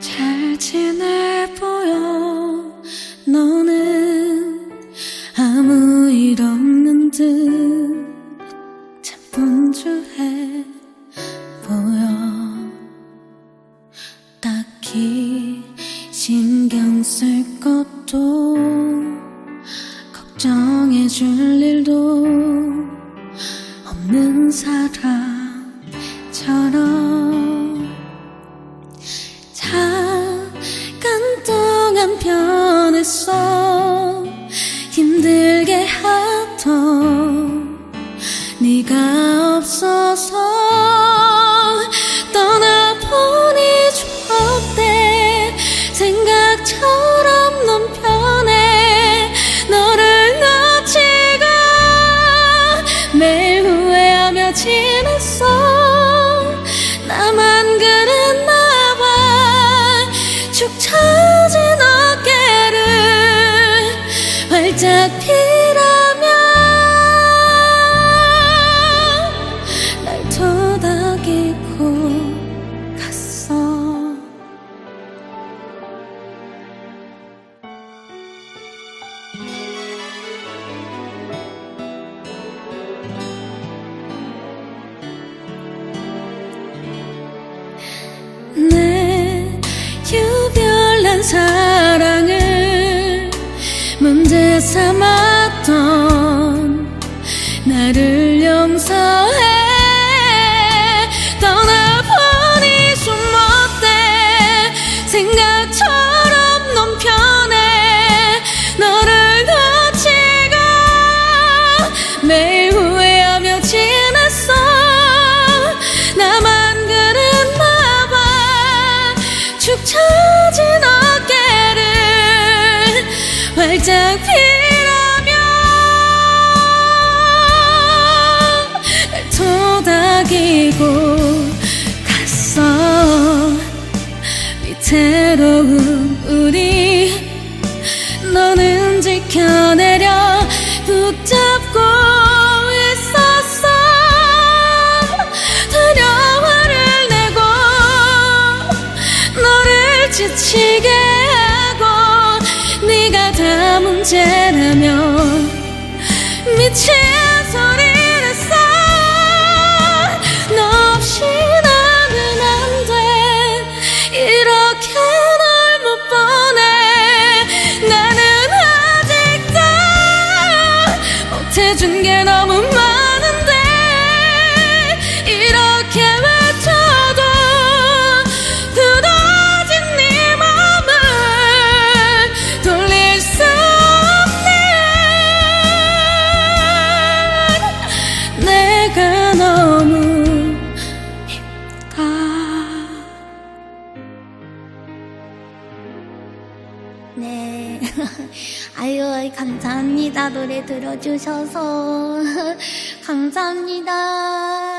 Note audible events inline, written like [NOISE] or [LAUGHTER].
잘 지내 보여. 너는 아무 일 없는 듯참 분주해 보여. 딱히 신경 쓸 것도 걱정해 줄 일도 없는 사람 네가 없어서 떠나보니 좋았대 생각처럼 넌 편해. 너를 놓치고 매일 후회하며 지냈어. 나만 그랬나 봐축 처진 어깨를 활짝 피 내 유별난 사랑 생각처럼 넌 편해. 너를 놓치고 매일 후회하며 지냈어. 나만 그랬나 봐. 축 처진 어깨를 활짝 피 위태로운 우리. 너는 지켜내려 붙잡고 있었어. 두려워를 내고 너를 지치게 하고 네가 다 문제라면 이렇게 외쳐도 굳어진 네 맘을 돌릴 수 없네 내가 너무 밉다 네. [LAUGHS] 아유, 감사합니다. 노래 들어주셔서. [LAUGHS] 감사합니다.